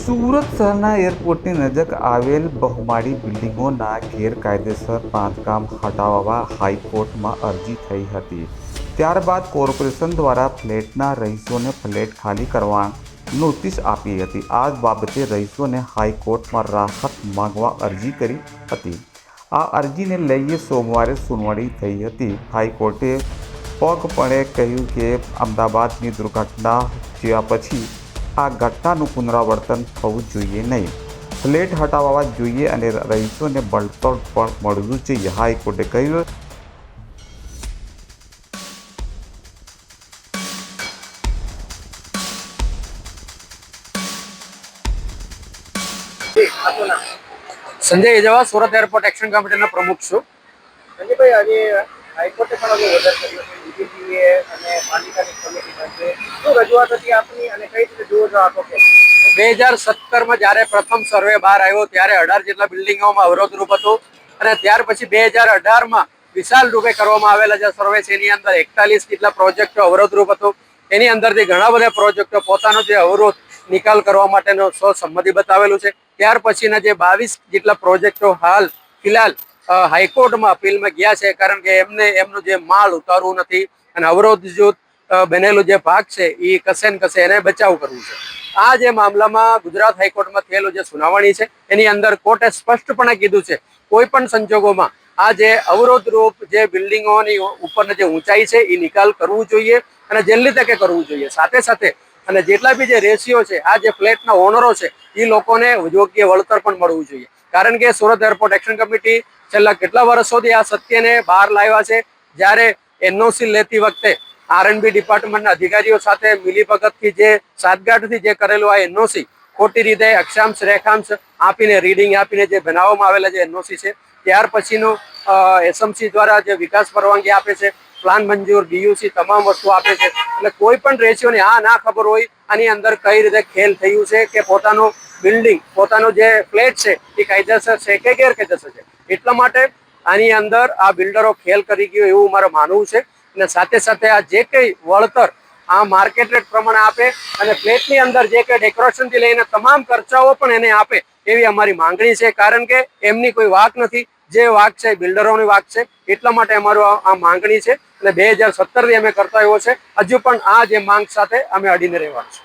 સુરત શહેરના એરપોર્ટની નજીક આવેલ બહુમાળી બિલ્ડિંગોના ગેરકાયદેસર બાંધકામ હટાવવા હાઈકોર્ટમાં અરજી થઈ હતી. ત્યારબાદ કોર્પોરેશન દ્વારા ફ્લેટના રહીશોને ફ્લેટ ખાલી કરવા નોટિસ આપી હતી. આ બાબતે રહીશોને હાઈકોર્ટમાં રાહત માંગવા અરજી કરી હતી. આ અરજીને લઈને સોમવારે સુનાવણી થઈ હતી. હાઈકોર્ટે પગપણે કહ્યું કે અમદાવાદની દુર્ઘટના થયા પછી આ ઘટનાનું પુનરાવર્તન થવું જોઈએ નહીં. ફ્લેટ હટાવવા જોઈએ અને રહીશોને વળતર પણ મળવું જોઈએ. હાઈકોર્ટે કહ્યું સંજય એજવા સુરત એરપોર્ટ એક્શન કમિટીના પ્રમુખ છું. સંજયભાઈ આજે હાઈકોર્ટે પણ હવે ઓર્ડર કર્યો છે. ડીજીપીએ અને પાલિકાની કમિટી પાસે શું રજૂઆત હતી આપની અને કઈ રીતે જુઓ છો આખો કેસ બે હજાર સત્તરમાં જ્યારે પ્રથમ સર્વે બહાર આવ્યો, ત્યારે અઢાર જેટલા બિલ્ડિંગોમાં અવરોધરૂપ હતું અને ત્યાર પછી બે હજાર અઢારમાં વિશાલ રૂપે કરવામાં આવેલા જે સર્વે છે, એની અંદર એકતાલીસ જેટલા પ્રોજેક્ટો અવરોધરૂપ હતો. એની અંદરથી ઘણા બધા પ્રોજેક્ટો પોતાનો જે અવરોધ નિકાલ કરવા માટેનો સો સંમતિ બતાવેલું છે. ત્યાર પછીના જે બાવીસ જેટલા પ્રોજેક્ટો હાલ, ફિલહાલ હાઈકોર્ટમાં અપીલમાં ગયા છે કારણ કે એમને એમનું જે માલ ઉતારવું નથી અને અવરોધ જૂથ બનેલો જે ભાગ છે એ કશે ને કશે એને બચાવ કરવું છે. આ જે મામલામાં ગુજરાત હાઈકોર્ટમાં થયેલું જે સુનાવણી છે, એની અંદર કોર્ટે સ્પષ્ટપણે કીધું છે, કોઈ પણ સંજોગોમાં આ જે અવરોધરૂપ જે બિલ્ડિંગોની ઉપરની જે ઊંચાઈ છે એ નિકાલ કરવું જોઈએ અને જેલની તકે કરવું જોઈએ. સાથે સાથે અને જેટલા બી જે રેશિયો છે, આ જે ફ્લેટના ઓનરો છે એ લોકોને યોગ્ય વળતર પણ મળવું જોઈએ. કારણ કે સુરત એરપોર્ટ એક્શન કમિટી છેલ્લા કેટલા વર્ષોથી આ સત્યને બહાર લાવ્યા છે, જ્યારે એનઓસી લેતી વખતે આરએનબી ડિપાર્ટમેન્ટના અધિકારીઓ સાથે મિલીભગતથી જે સાતગાંઠથી જે કરેલું આ એનઓસી, ખોટી રીતે અક્ષાંશ, રેખાંશ આપીને, રીડિંગ આપીને જે બનાવવામાં આવેલા જે એનઓસી છે, ત્યાર પછીનું એસએમસી દ્વારા જે વિકાસ પરવાનગી આપે છે, પ્લાન મંજૂર ડીયુસી તમામ વસ્તુ આપે છે, એટલે કોઈ પણ રેશિયોને આ ના ખબર હોય, આની અંદર કઈ રીતે ખેલ થયું છે કે પોતાનું બિલ્ડિંગ પોતાનો જે ફ્લેટ છે, એ કાયદેસર છે કે ગેરકાયદેસર છે? એટલા માટે આની અંદર આ બિલ્ડરો ખેલ કરી ગયો એવું મારું માનવું છે. અને સાથે સાથે આ જે કંઈ વળતર આ માર્કેટ રેટ પ્રમાણે આપે અને ફ્લેટની અંદર જે કંઈ ડેકોરેશનથી લઈને તમામ ખર્ચાઓ પણ એને આપે એવી અમારી માંગણી છે. કારણ કે એમની કોઈ વાક નથી. જે વાક છે બિલ્ડરોની વાક છે. એટલા માટે અમારું આ- માંગણી છે. અને બે હજાર સત્તરથી અમે કરતા આવ્યો છે. હજુ પણ આ જે માંગ સાથે અમે અડીને રહેવાનું છે.